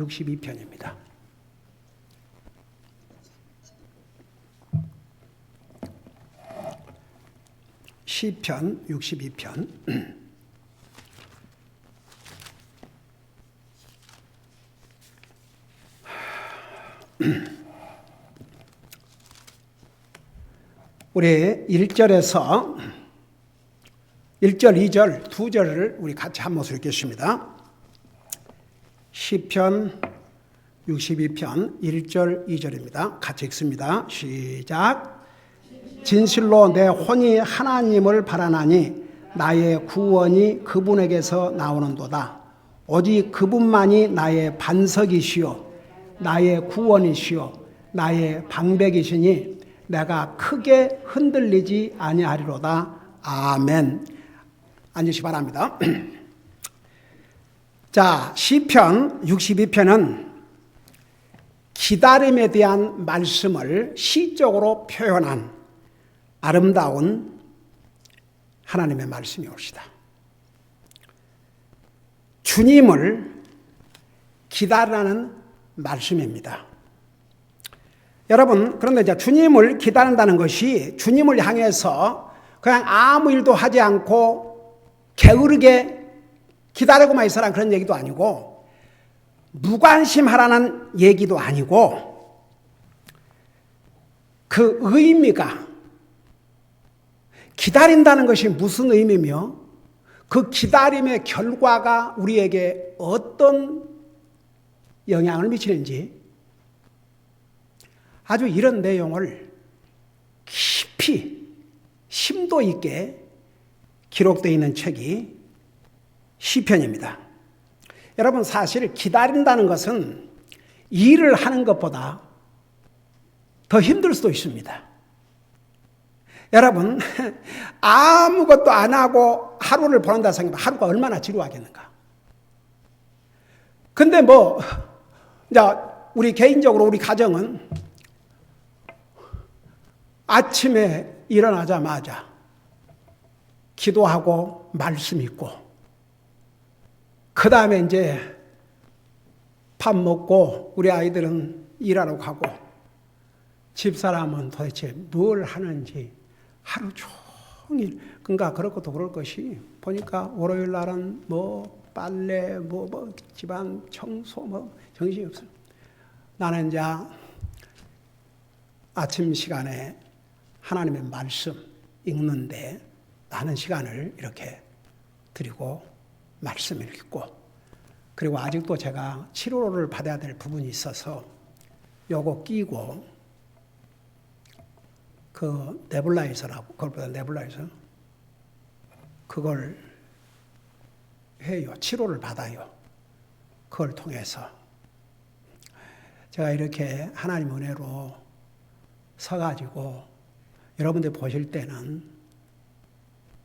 62편입니다. 시편 62편 우리 1절에서 1절, 2절, 두 절을 우리 같이 한 목소리 읽겠습니다. 시편 62편 1절, 2절입니다. 같이 읽습니다. 시작. 진실로 내 혼이 하나님을 바라나니 나의 구원이 그분에게서 나오는도다. 오직 그분만이 나의 반석이시요 나의 구원이시요 나의 방백이시니 내가 크게 흔들리지 아니하리로다. 아멘. 앉으시 바랍니다. 자, 시편 62편은 기다림에 대한 말씀을 시적으로 표현한 아름다운 하나님의 말씀이 옵시다. 주님을 기다리라는 말씀입니다. 여러분, 그런데 이제 주님을 기다린다는 것이 주님을 향해서 그냥 아무 일도 하지 않고 게으르게 기다리고만 있어라 그런 얘기도 아니고 무관심하라는 얘기도 아니고 그 의미가 기다린다는 것이 무슨 의미며 그 기다림의 결과가 우리에게 어떤 영향을 미치는지 아주 이런 내용을 깊이 심도 있게 기록되어 있는 책이 시편입니다. 여러분 사실 기다린다는 것은 일을 하는 것보다 더 힘들 수도 있습니다. 여러분 아무것도 안 하고 하루를 보낸다 생각하면 하루가 얼마나 지루하겠는가. 근데 뭐 이제 우리 개인적으로 우리 가정은 아침에 일어나자마자 기도하고 말씀 읽고 그 다음에 이제 밥 먹고 우리 아이들은 일하러 가고 집사람은 도대체 뭘 하는지 하루 종일 그러니까 그럴 것도 그럴 것이 보니까 월요일 날은 뭐 빨래 뭐, 뭐 집안 청소 뭐 정신이 없어요. 나는 이제 아침 시간에 하나님의 말씀 읽는데 나는 시간을 이렇게 드리고 말씀을 읽고 그리고 아직도 제가 치료를 받아야 될 부분이 있어서 요거 끼고 그 네블라이저라고 그것보다 네블라이저 그걸 해요. 치료를 받아요. 그걸 통해서 제가 이렇게 하나님 은혜로 서가지고 여러분들 보실 때는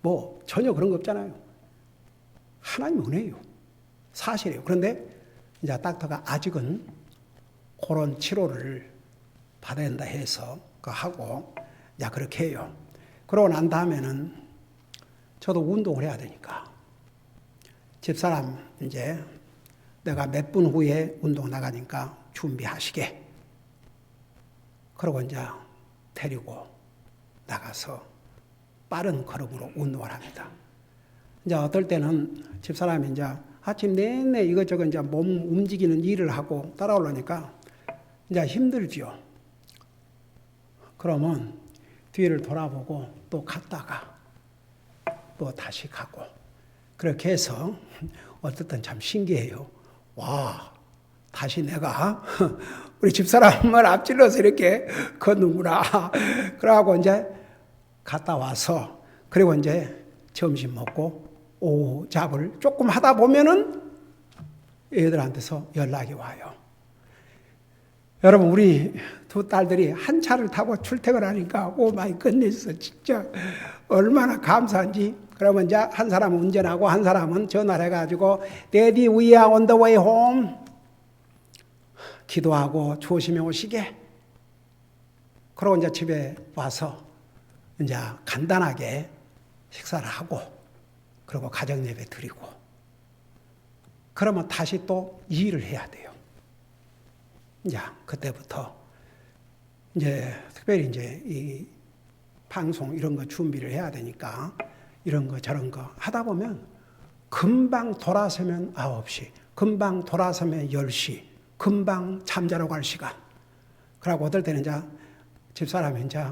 뭐 전혀 그런 거 없잖아요. 하나님 은혜예요. 사실이에요. 그런데 이제 닥터가 아직은 그런 치료를 받아야 한다 해서 그 하고 야 그렇게 해요. 그러고 난 다음에는 저도 운동을 해야 되니까 집사람 이제 내가 몇 분 후에 운동 나가니까 준비하시게. 그러고 이제 데리고 나가서 빠른 걸음으로 운동을 합니다. 이제 어떨 때는 집사람이 이제 아침 내내 이것저것 이제 몸 움직이는 일을 하고 따라오려니까 이제 힘들죠. 그러면 뒤를 돌아보고 또 갔다가 또 다시 가고 그렇게 해서 어쨌든 참 신기해요. 와, 다시 내가 우리 집사람을 앞질러서 이렇게 걷는구나. 그러고 이제 갔다 와서 그리고 이제 점심 먹고 오후 잡을 조금 하다 보면은 애들한테서 연락이 와요. 여러분 우리 두 딸들이 한 차를 타고 출퇴근 하니까 오 마이 끝냈어 진짜 얼마나 감사한지. 그러면 이제 한 사람은 운전하고 한 사람은 전화를 해가지고 are on the way home. 기도하고 조심히 오시게. 그러고 이제 집에 와서 이제 간단하게 식사를 하고 그리고 가정 예배 드리고 그러면 다시 또 일을 해야 돼요. 이제 그때부터 이제 특별히 이제 이 방송 이런 거 준비를 해야 되니까 이런 거 저런 거 하다 보면 금방 돌아서면 9시, 금방 돌아서면 10시, 금방 잠자러 갈 시간. 그러고 어떨 때는 이제 집사람이 이제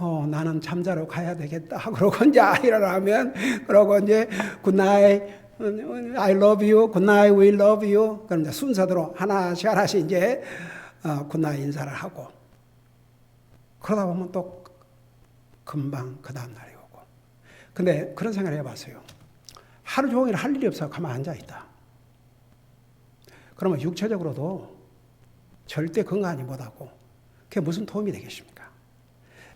어, 나는 잠자러 가야 되겠다. 그러고 이제 일어나면 그러고 이제 굿나잇 I love you, 굿나잇 we love you. 그럼 이제 순서대로 하나씩 하나씩 이제 어, 굿나잇 인사를 하고 그러다 보면 또 금방 그 다음 날이 오고. 근데 그런 생각을 해봤어요. 하루 종일 할 일이 없어 가만 앉아 있다. 그러면 육체적으로도 절대 건강하지 못하고 그게 무슨 도움이 되겠습니까?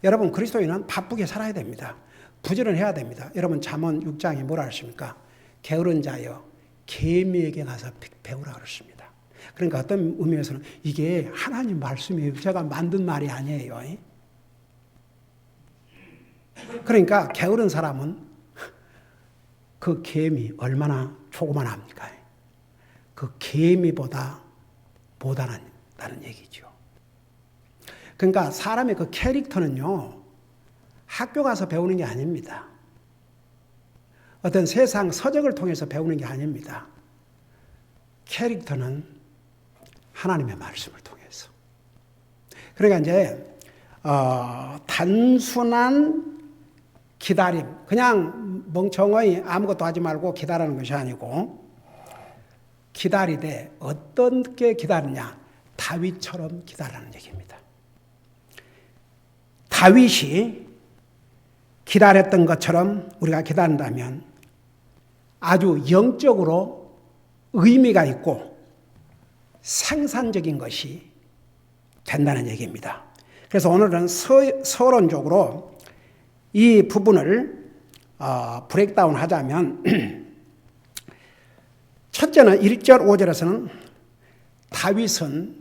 여러분 그리스도인은 바쁘게 살아야 됩니다. 부지런해야 됩니다. 여러분 잠언 6장에 뭐라 하십니까? 게으른 자여 개미에게 가서 배우라 그러십니다. 그러니까 어떤 의미에서는 이게 하나님 말씀이에요. 제가 만든 말이 아니에요. 그러니까 게으른 사람은 그 개미 얼마나 조그만합니까? 그 개미보다 못하다는 얘기죠. 그러니까 사람의 그 캐릭터는요, 학교 가서 배우는 게 아닙니다. 어떤 세상 서적을 통해서 배우는 게 아닙니다. 캐릭터는 하나님의 말씀을 통해서. 그러니까 이제, 어, 단순한 기다림, 그냥 멍청의 아무것도 하지 말고 기다리는 것이 아니고, 기다리되 어떤 게 기다리냐? 다윗처럼 기다리는 얘기입니다. 다윗이 기다렸던 것처럼 우리가 기다린다면 아주 영적으로 의미가 있고 생산적인 것이 된다는 얘기입니다. 그래서 오늘은 서, 서론적으로 이 부분을 어, 브레이크다운 하자면 첫째는 1절 5절에서는 다윗은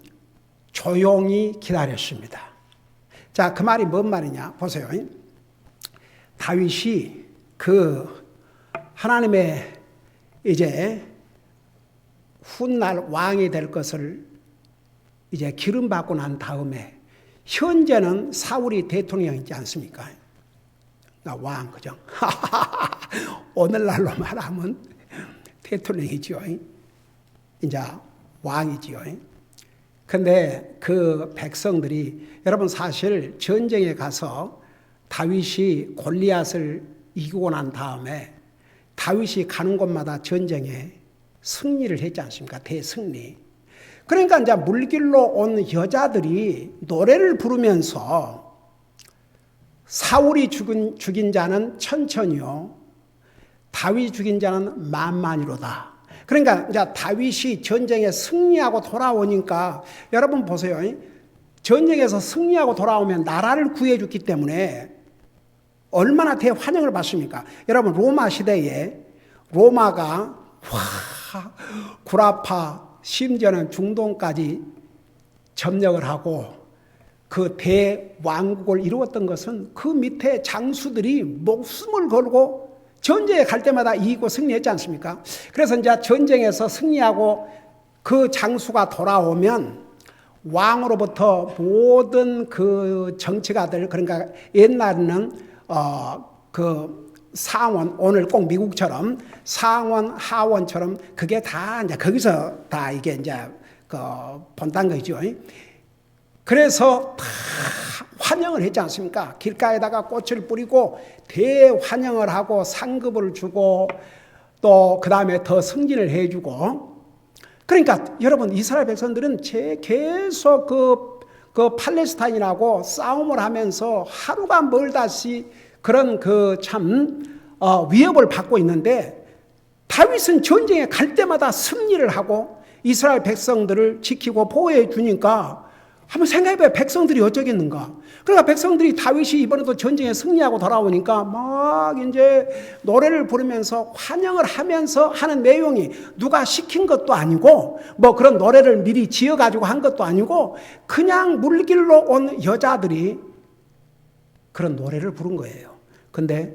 조용히 기다렸습니다. 자, 그 말이 뭔 말이냐? 보세요. 다윗이 그 하나님의 이제 훗날 왕이 될 것을 이제 기름 받고 난 다음에 현재는 사울이 대통령이지 않습니까? 왕 그죠? 오늘날로 말하면 대통령이지요. 이제 왕이지요. 근데 그 백성들이 여러분 사실 전쟁에 가서 다윗이 골리앗을 이기고 난 다음에 다윗이 가는 곳마다 전쟁에 승리를 했지 않습니까? 대승리. 그러니까 이제 물길로 온 여자들이 노래를 부르면서 사울이 죽은, 죽인 자는 천천히요. 다윗 죽인 자는 만만이로다. 그러니까 이제 다윗이 전쟁에 승리하고 돌아오니까 여러분 보세요. 전쟁에서 승리하고 돌아오면 나라를 구해줬기 때문에 얼마나 대환영을 받습니까? 여러분 로마 시대에 로마가 와 구라파 심지어는 중동까지 점령을 하고 그 대왕국을 이루었던 것은 그 밑에 장수들이 목숨을 걸고 전쟁에 갈 때마다 이기고 승리했지 않습니까? 그래서 이제 전쟁에서 승리하고 그 장수가 돌아오면 왕으로부터 모든 그 정치가들 그러니까 옛날에는 어 그 상원 오늘 꼭 미국처럼 상원 하원처럼 그게 다 이제 거기서 다 이게 이제 그 본단 거죠. 그래서 다 환영을 했지 않습니까? 길가에다가 꽃을 뿌리고 대환영을 하고 상급을 주고 또 그 다음에 더 승진을 해주고 그러니까 여러분 이스라엘 백성들은 제 계속 그, 그 팔레스타인하고 싸움을 하면서 하루가 멀다시 그런 그참 어, 위협을 받고 있는데 다윗은 전쟁에 갈 때마다 승리를 하고 이스라엘 백성들을 지키고 보호해 주니까 한번 생각해봐요. 백성들이 어쩌겠는가? 그러니까 백성들이 다윗이 이번에도 전쟁에 승리하고 돌아오니까 막 이제 노래를 부르면서 환영을 하면서 하는 내용이 누가 시킨 것도 아니고 뭐 그런 노래를 미리 지어가지고 한 것도 아니고 그냥 물길로 온 여자들이 그런 노래를 부른 거예요. 근데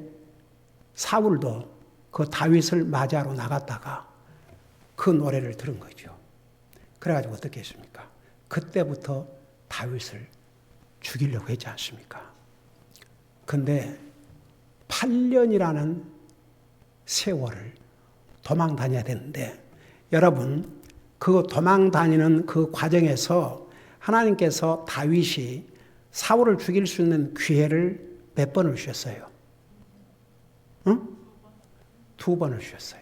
사울도 그 다윗을 맞이하러 나갔다가 그 노래를 들은 거죠. 그래가지고 어떻게 했습니까? 그때부터 다윗을 죽이려고 했지 않습니까? 근데 8년이라는 세월을 도망 다녀야 되는데 여러분 그 도망 다니는 그 과정에서 하나님께서 다윗이 사울을 죽일 수 있는 기회를 몇 번을 주셨어요? 응? 두 번을 주셨어요.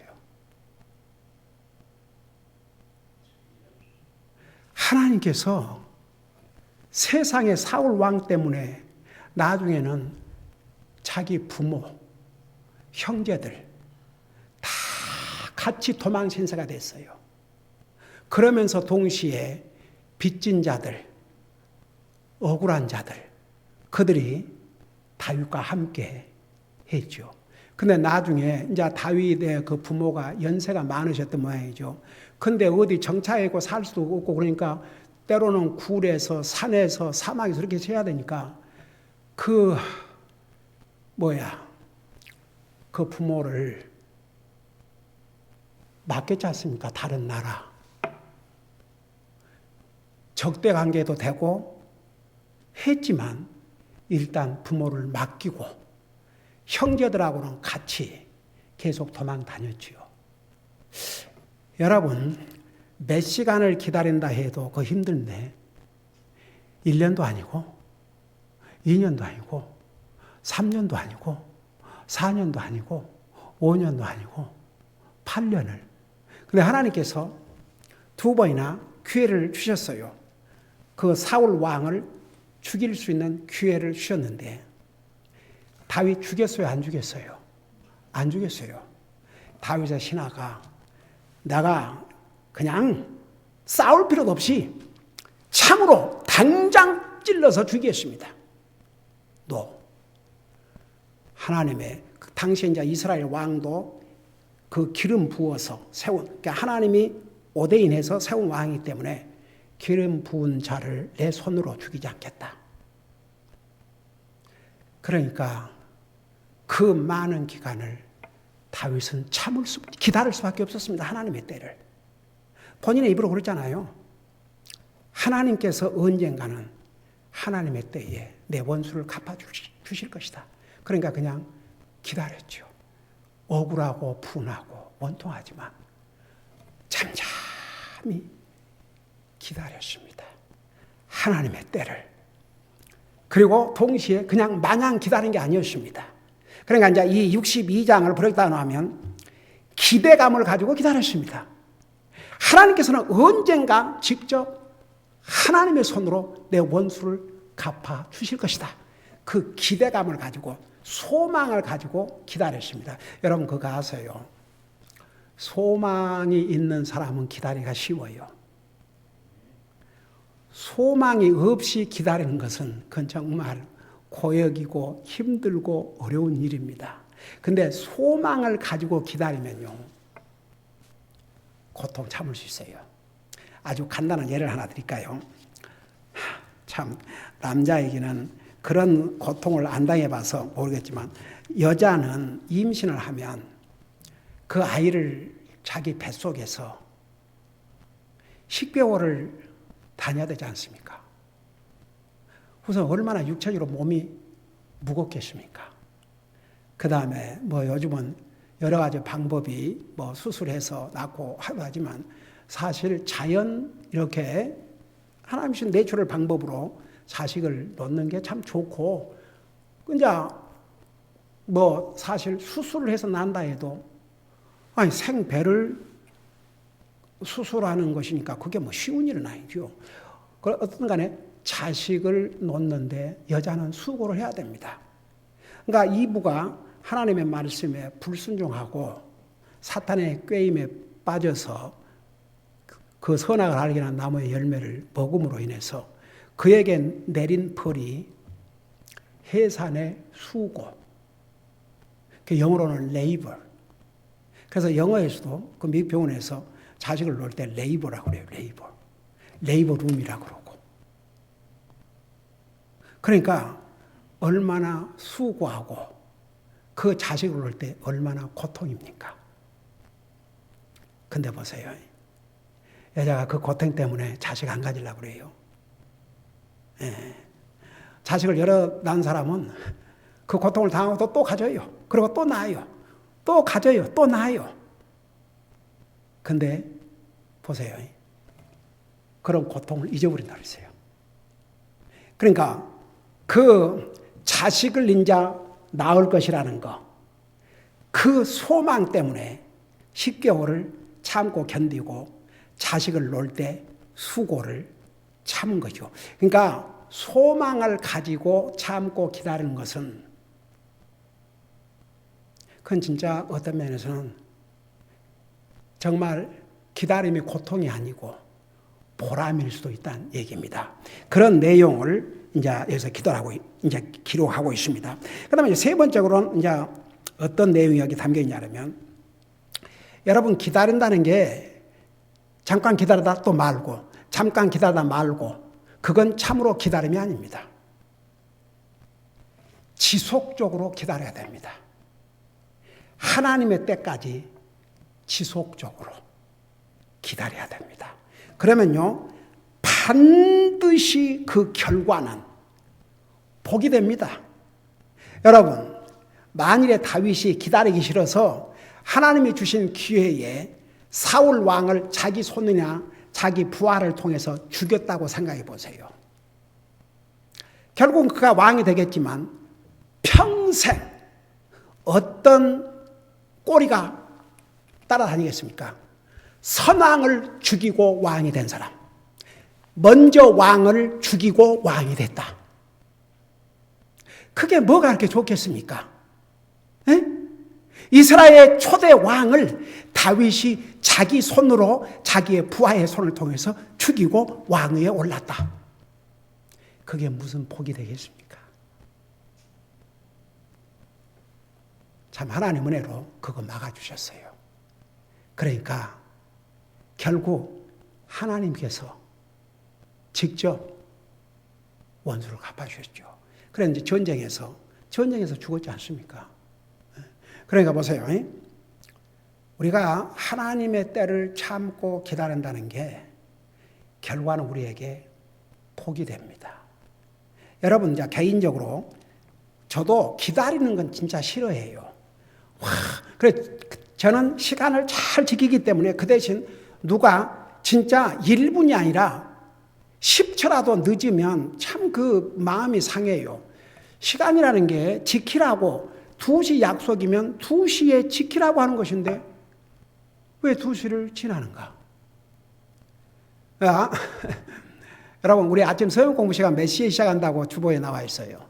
하나님께서 세상의 사울 왕 때문에 나중에는 자기 부모, 형제들 다 같이 도망 신세가 됐어요. 그러면서 동시에 빚진 자들, 억울한 자들, 그들이 다윗과 함께 했죠. 근데 나중에 이제 다윗의 그 부모가 연세가 많으셨던 모양이죠. 근데 어디 정착하고 살 수도 없고 그러니까 때로는 굴에서 산에서 사막에서 이렇게 해야 되니까 그 뭐야 그 부모를 맡겼지 않습니까? 다른 나라. 적대 관계도 되고 했지만 일단 부모를 맡기고 형제들하고는 같이 계속 도망 다녔지요. 여러분, 몇 시간을 기다린다 해도 그 힘든데, 1년도 아니고, 2년도 아니고, 3년도 아니고, 4년도 아니고, 5년도 아니고, 8년을. 근데 하나님께서 두 번이나 기회를 주셨어요. 그 사울 왕을 죽일 수 있는 기회를 주셨는데, 다윗 죽였어요? 안 죽였어요? 안 죽였어요. 다윗의 신하가 내가 그냥 싸울 필요도 없이 참으로 당장 찔러서 죽이겠습니다. 너 하나님의 그 당시 이제 이스라엘 왕도 그 기름 부어서 세운 그러니까 하나님이 오대인해서 세운 왕이기 때문에 기름 부은 자를 내 손으로 죽이지 않겠다. 그러니까 그 많은 기간을 다윗은 참을 수, 기다릴 수밖에 없었습니다. 하나님의 때를. 본인의 입으로 그랬잖아요. 하나님께서 언젠가는 하나님의 때에 내 원수를 갚아 주실 것이다. 그러니까 그냥 기다렸죠. 억울하고 분하고 원통하지만 잠잠히 기다렸습니다. 하나님의 때를. 그리고 동시에 그냥 마냥 기다린 게 아니었습니다. 그러니까 이제 이 62장을 브레이크다운 하면 기대감을 가지고 기다렸습니다. 하나님께서는 언젠가 직접 하나님의 손으로 내 원수를 갚아 주실 것이다. 그 기대감을 가지고 소망을 가지고 기다렸습니다. 여러분 그거 아세요? 소망이 있는 사람은 기다리기가 쉬워요. 소망이 없이 기다리는 것은 그건 정말 고역이고 힘들고 어려운 일입니다. 근데 소망을 가지고 기다리면요. 고통 참을 수 있어요. 아주 간단한 예를 하나 드릴까요? 참, 남자에게는 그런 고통을 안 당해봐서 모르겠지만, 여자는 임신을 하면 그 아이를 자기 뱃속에서 10개월을 다녀야 되지 않습니까? 우선 얼마나 육체적으로 몸이 무겁겠습니까? 그 다음에 뭐 요즘은 여러 가지 방법이 뭐 수술해서 낳고 하지만 사실 자연 이렇게 하나님 신 내추럴 방법으로 자식을 놓는 게 참 좋고 이제 뭐 사실 수술을 해서 난다 해도 아니 생배를 수술하는 것이니까 그게 뭐 쉬운 일은 아니죠. 어떤 간에 자식을 놓는데 여자는 수고를 해야 됩니다. 그러니까 이부가 하나님의 말씀에 불순종하고 사탄의 꾀임에 빠져서 그 선악을 알게 한 나무의 열매를 먹음으로 인해서 그에게 내린 벌이 해산의 수고. 그 영어로는 레이버. 그래서 영어에서도 그 미국 병원에서 자식을 놓을 때 레이버라고 그래요. 레이버. 레이버 룸이라고 그러고. 그러니까 얼마나 수고하고 그 자식을 놓을 때 얼마나 고통입니까? 근데 보세요. 여자가 그 고통 때문에 자식 안 가지려고 그래요. 예. 자식을 여러 낳은 사람은 그 고통을 당하고 또 가져요. 그리고 또 낳아요. 또 가져요. 또 낳아요. 근데 보세요. 그런 고통을 잊어버린다 그랬어요. 그러니까 그 자식을 인자 낳을 것이라는 거, 그 소망 때문에 10개월을 참고 견디고 자식을 놓을 때 수고를 참은 거죠. 그러니까 소망을 가지고 참고 기다리는 것은 그건 진짜 어떤 면에서는 정말 기다림이 고통이 아니고 보람일 수도 있다는 얘기입니다. 그런 내용을 이제 여기서 기도하고 이제 기록하고 있습니다. 그다음에 세 번째로는 이제 어떤 내용이 여기 담겨 있냐면 여러분 기다린다는 게 잠깐 기다리다 또 말고 잠깐 기다리다 말고 그건 참으로 기다림이 아닙니다. 지속적으로 기다려야 됩니다. 하나님의 때까지 지속적으로 기다려야 됩니다. 그러면요, 반드시 그 결과는 복이 됩니다. 여러분, 만일에 다윗이 기다리기 싫어서 하나님이 주신 기회에 사울 왕을 자기 손이나 자기 부하를 통해서 죽였다고 생각해 보세요. 결국 그가 왕이 되겠지만 평생 어떤 꼬리가 따라다니겠습니까? 선왕을 죽이고 왕이 된 사람. 먼저 왕을 죽이고 왕이 됐다. 그게 뭐가 그렇게 좋겠습니까? 에? 이스라엘의 초대 왕을 다윗이 자기 손으로 자기의 부하의 손을 통해서 죽이고 왕위에 올랐다. 그게 무슨 복이 되겠습니까? 참 하나님 은혜로 그거 막아주셨어요. 그러니까 결국 하나님께서 직접 원수를 갚아주셨죠. 그래 이제 전쟁에서 전쟁에서 죽었지 않습니까? 그러니까 보세요. 우리가 하나님의 때를 참고 기다린다는 게 결과는 우리에게 복이 됩니다. 여러분 이제 개인적으로 저도 기다리는 건 진짜 싫어해요. 와, 그래 저는 시간을 잘 지키기 때문에 그 대신 누가 진짜 1분이 아니라 10초라도 늦으면 참 그 마음이 상해요. 시간이라는 게 지키라고 2시 약속이면 2시에 지키라고 하는 것인데 왜 2시를 지나는가? 아, 여러분 우리 아침 서영 공부 시간 몇 시에 시작한다고 주보에 나와 있어요.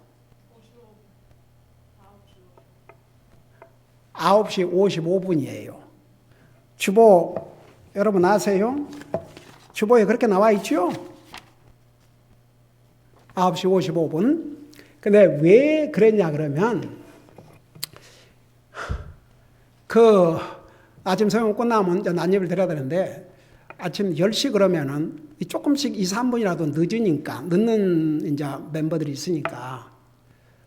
9시 55분이에요. 주보 여러분 아세요? 주보에 그렇게 나와 있죠? 9시 55분. 근데 왜 그랬냐 그러면 그 아침 성경 끝나면 이제 난입을 드려야 되는데 아침 10시 그러면은 조금씩 2, 3분이라도 늦으니까 늦는 이제 멤버들이 있으니까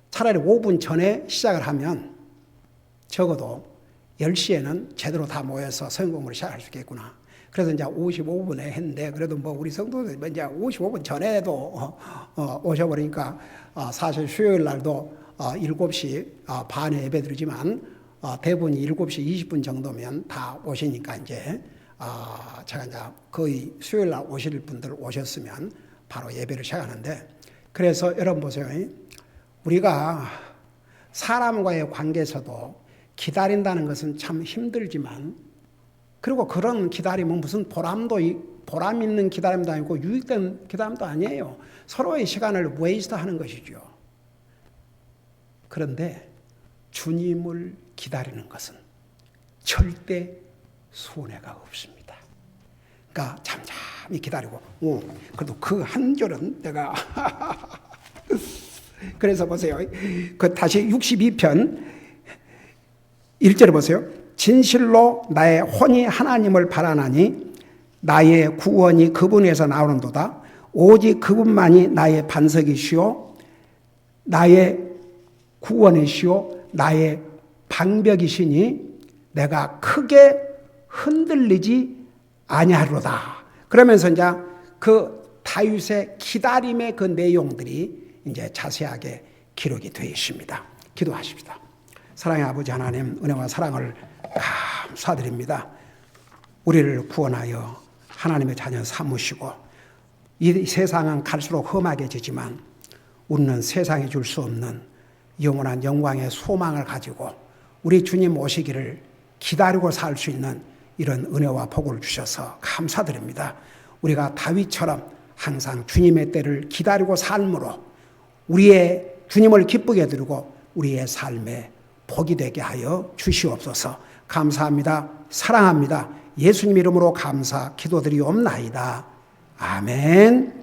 차라리 5분 전에 시작을 하면 적어도 10시에는 제대로 다 모여서 성경 공부를 시작할 수 있겠구나. 그래서 이제 55분에 했는데 그래도 뭐 우리 성도들 뭐 이제 55분 전에도 어, 어, 오셔버리니까 어, 사실 수요일 날도 어, 7시 어, 반에 예배 드리지만 어, 대부분이 7시 20분 정도면 다 오시니까 이제 어, 제가 이제 거의 수요일 날 오실 분들 오셨으면 바로 예배를 시작하는데 그래서 여러분 보세요. 우리가 사람과의 관계에서도 기다린다는 것은 참 힘들지만 그리고 그런 기다림은 무슨 보람도 보람 있는 기다림도 아니고 유익된 기다림도 아니에요. 서로의 시간을 웨이스트 하는 것이죠. 그런데 주님을 기다리는 것은 절대 손해가 없습니다. 그러니까 잠잠히 기다리고, 오, 그래도 그 한 절은 내가 그래서 보세요. 그 다시 62편 1절에 보세요. 진실로 나의 혼이 하나님을 바라나니 나의 구원이 그분에서 나오는도다. 오직 그분만이 나의 반석이시오. 나의 구원이시오. 나의 방벽이시니 내가 크게 흔들리지 아니하로다. 그러면서 이제 그 다윗의 기다림의 그 내용들이 이제 자세하게 기록이 되어 있습니다. 기도하십시다. 사랑의 아버지 하나님 은혜와 사랑을 감사드립니다. 우리를 구원하여 하나님의 자녀 삼으시고 이 세상은 갈수록 험하게지지만 우리는 세상에 줄 수 없는 영원한 영광의 소망을 가지고 우리 주님 오시기를 기다리고 살 수 있는 이런 은혜와 복을 주셔서 감사드립니다. 우리가 다윗처럼 항상 주님의 때를 기다리고 삶으로 우리의 주님을 기쁘게 드리고 우리의 삶에 복이 되게 하여 주시옵소서. 감사합니다. 사랑합니다. 예수님 이름으로 감사 기도드리옵나이다. 아멘.